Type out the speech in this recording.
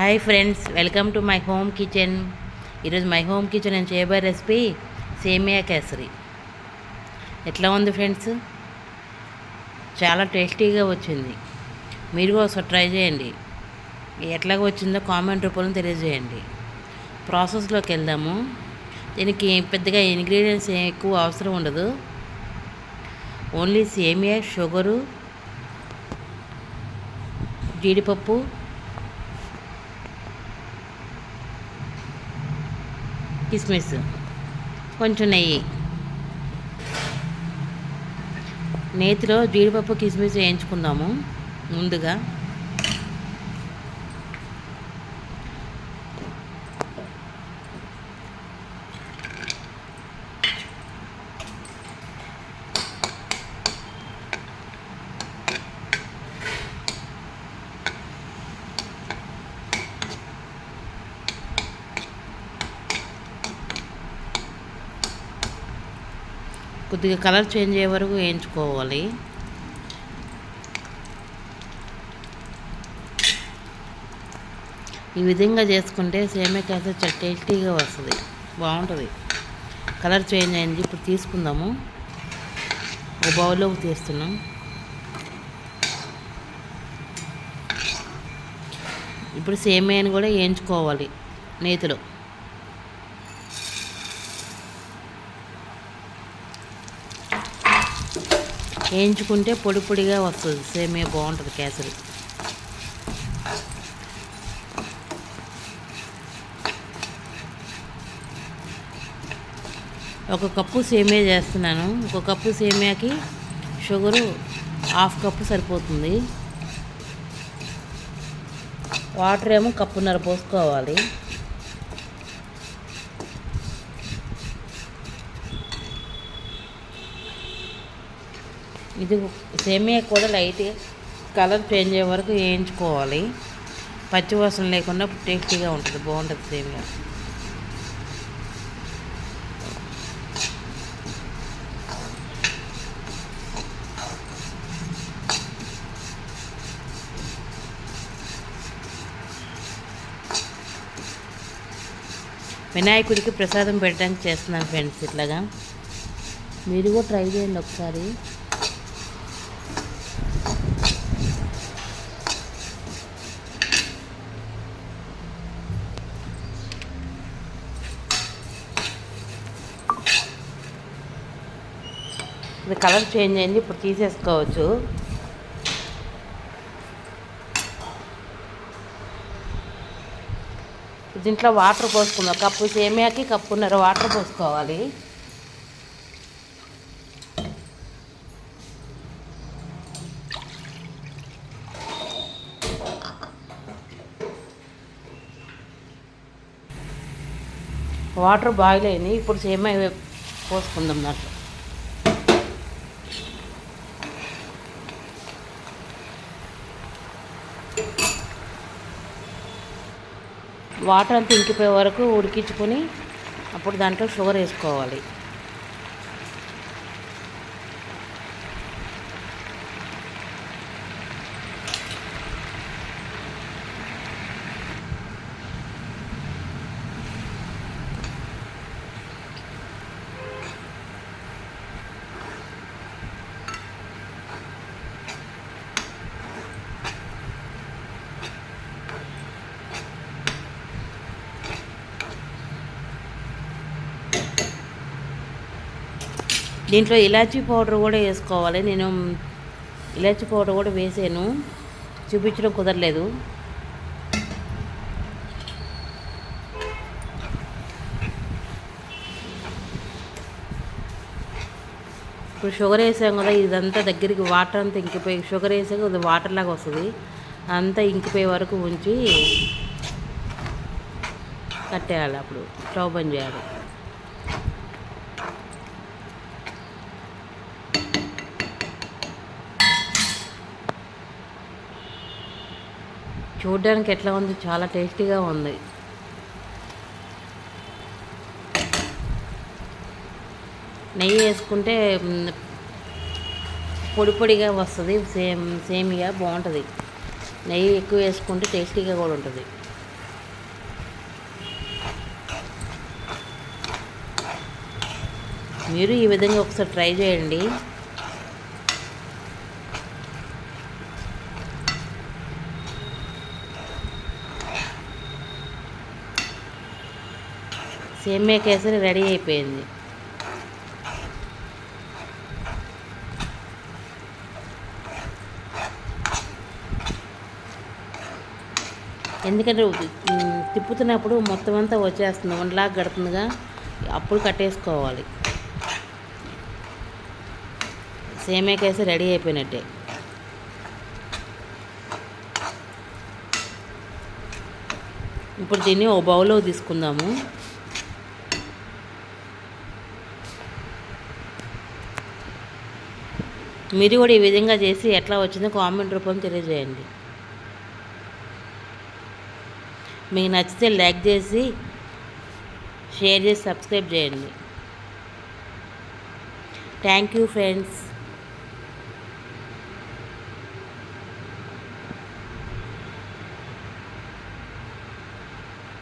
Hi friends welcome to my home kitchen ఈరోజు my home kitchen నేను చేయబోయే recipe సేమియా కేసరి. ఎట్లా ఉంది ఫ్రెండ్స్ చాలా టేస్టీగా వచ్చింది. మీరు ఒకసారి ట్రై చేయండి. ఎట్లాగ వచ్చిందో కామెంట్ రూపంలో తెలియజేయండి. ప్రాసెస్లోకి వెళ్దాము. దీనికి పెద్దగా ఇంగ్రీడియంట్స్ ఎక్కువ అవసరం ఉండదు. ఓన్లీ సేమియా షుగరు జీడిపప్పు కిస్మిస్. కొంచెం నెయ్యి. నేతిలో జీడిపప్పు కిస్మిస్ వేయించుకుందాము. ముందుగా కొద్దిగా కలర్ చేంజ్ అయ్యే వరకు వేయించుకోవాలి. ఈ విధంగా చేసుకుంటే సేమే కాస్త టేస్టీగా వస్తుంది. బాగుంటుంది. కలర్ చేంజ్ అయింది. ఇప్పుడు తీసుకుందాము. ఒక బౌల్లోకి తీస్తున్నాం. ఇప్పుడు సేమియాని కూడా వేయించుకోవాలి. నేతిలో. వేయించుకుంటే పొడి పొడిగా వస్తుంది. సేమియా బాగుంటుంది కేసరి. ఒక కప్పు సేమియా చేస్తున్నాను. ఒక కప్పు సేమియాకి షుగరు హాఫ్ కప్పు సరిపోతుంది. వాటర్ ఏమో కప్పున్నర పోసుకోవాలి. ఇది సేమియా కూడా లైట్గా కలర్ చేంజ్ అయ్యే వరకు వేయించుకోవాలి. పచ్చివాసన లేకుండా టేస్టీగా ఉంటుంది. బాగుంటుంది సేమియా. వినాయకుడికి ప్రసాదం పెట్టడానికి చేస్తున్నాను ఫ్రెండ్స్ ఇట్లాగా. మీరు కూడా ట్రై చేయండి ఒకసారి. ఇది కలర్ చేంజ్ అయింది ఇప్పుడు తీసేసుకోవచ్చు. దీంట్లో వాటర్ పోసుకుందాం. కప్పు సేమియాకి కప్పున్నర వాటర్ పోసుకోవాలి. వాటర్ బాయిల్ అయింది ఇప్పుడు సేమియా పోసుకుందాం దాంట్లో. వాటర్ అంతా ఇంకిపోయే వరకు ఉడికించుకొని అప్పుడు దాంట్లో షుగర్ వేసుకోవాలి. దీంట్లో ఇలాచీ పౌడర్ కూడా వేసుకోవాలి. నేను ఇలాచీ పౌడర్ కూడా వేసాను. చూపించడం కుదరలేదు. ఇప్పుడు షుగర్ వేసాం కదా ఇదంతా దగ్గరికి వాటర్ అంతా ఇంకిపోయి షుగర్ వేసాక ఇది వాటర్ లాగా వస్తుంది. అంతా ఇంకిపోయే వరకు ఉంచి కట్టేయాలి అప్పుడు స్టవ్ బంద్ చేయాలి. చూడ్డానికి ఎట్లా ఉంది? చాలా టేస్టీగా ఉంది. నెయ్యి వేసుకుంటే పొడి పొడిగా వస్తుంది సేమ్ సేమియా బాగుంటుంది. నెయ్యి ఎక్కువ వేసుకుంటే టేస్టీగా కూడా ఉంటుంది. మీరు ఈ విధంగా ఒకసారి ట్రై చేయండి. సేమ్యా కేసరి రెడీ అయిపోయింది. ఎందుకంటే తిప్పుతున్నప్పుడు మొత్తం అంతా వచ్చేస్తుంది వండలాగా గడుతుందిగా అప్పుడు కట్టేసుకోవాలి. సేమే కేసరి రెడీ అయిపోయినట్టే. ఇప్పుడు దీన్ని ఓ బౌల్లో తీసుకుందాము. మీరు కూడా ఈ విధంగా చేసి ఎట్లా వచ్చిందో కామెంట్ రూపంలో తెలియజేయండి. మీకు నచ్చితే లైక్ చేసి షేర్ చేసి సబ్స్క్రైబ్ చేయండి. Thank you friends